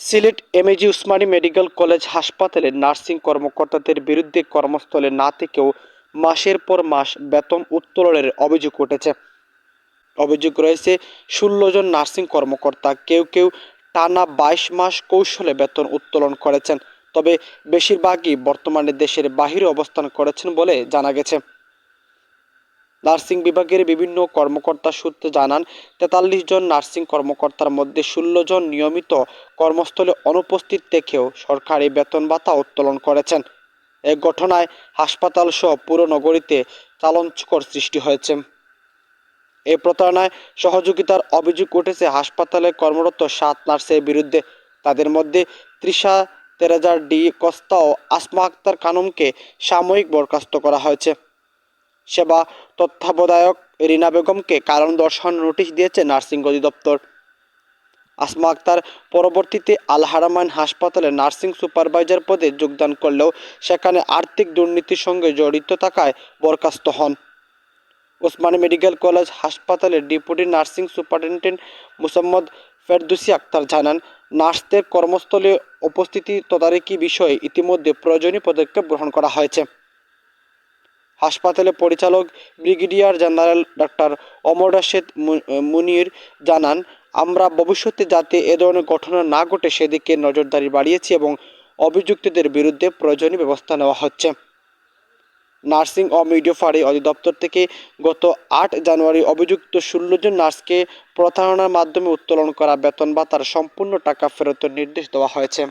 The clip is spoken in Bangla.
Sylhet MAG Osmani medical college হাসপাতালে নার্সিং কর্মকর্তাদের বিরুদ্ধে কর্মস্থলে না থেকেও মাসের পর মাস বেতন উত্তোলনের অভিযোগ উঠেছে। অভিযোগ রয়েছে, ষোলো জন নার্সিং কর্মকর্তা কেউ কেউ টানা বাইশ মাস কৌশলে বেতন উত্তোলন করেছেন, তবে বেশিরভাগই বর্তমানে দেশের বাহিরে অবস্থান করেছেন বলে জানা গেছে। নার্সিং বিভাগের বিভিন্ন কর্মকর্তা সূত্রে জানান, তেতাল্লিশ জন নার্সিং কর্মকর্তার মধ্যে ষোলো জন নিয়মিত কর্মস্থলে অনুপস্থিত থেকেও সরকারি বেতন ভাতা উত্তোলন করেছেন। এ ঘটনায় হাসপাতাল সহ পুরো নগরীতে চালঞ্চকর সৃষ্টি হয়েছে। এই প্রতারণায় সহযোগিতার অভিযোগ উঠেছে হাসপাতালে কর্মরত সাত নার্সের বিরুদ্ধে। তাদের মধ্যে তৃষা তেরেজার ডি কস্তা ও আসমা আক্তার খানমকে সাময়িক বরখাস্ত করা হয়েছে। সেবা তত্ত্বাবধায়ক রিনা বেগমকে কারণ দর্শন নোটিশ দিয়েছে নার্সিং অধিদপ্তর। আসমা আক্তার পরবর্তীতে আল হারামাইন হাসপাতালে নার্সিং সুপারভাইজার পদে যোগদান করলেও সেখানে আর্থিক দুর্নীতির সঙ্গে জড়িত থাকায় বরখাস্ত হন। ওসমানী মেডিকেল কলেজ হাসপাতালের deputy nursing superintendent Musammat Ferdousi Akter জানান, নার্সদের কর্মস্থলে উপস্থিতি তদারকি বিষয়ে ইতিমধ্যে প্রয়োজনীয় পদক্ষেপ গ্রহণ করা হয়েছে। হাসপাতালের পরিচালক brigadier general doctor Amar Rashed Munir জানান, আমরা ভবিষ্যতে যাতে এ ধরনের ঘটনা না ঘটে, সেদিকে নজরদারি বাড়িয়েছি এবং অভিযুক্তদের বিরুদ্ধে প্রয়োজনীয় ব্যবস্থা নেওয়া হচ্ছে। নার্সিং ও মিডিওফারি অধিদপ্তর থেকে গত আট জানুয়ারি অভিযুক্ত ষোলো জন নার্সকে প্রতারণার মাধ্যমে উত্তোলন করা বেতন ভাতার সম্পূর্ণ টাকা ফেরতের নির্দেশ দেওয়া হয়েছে।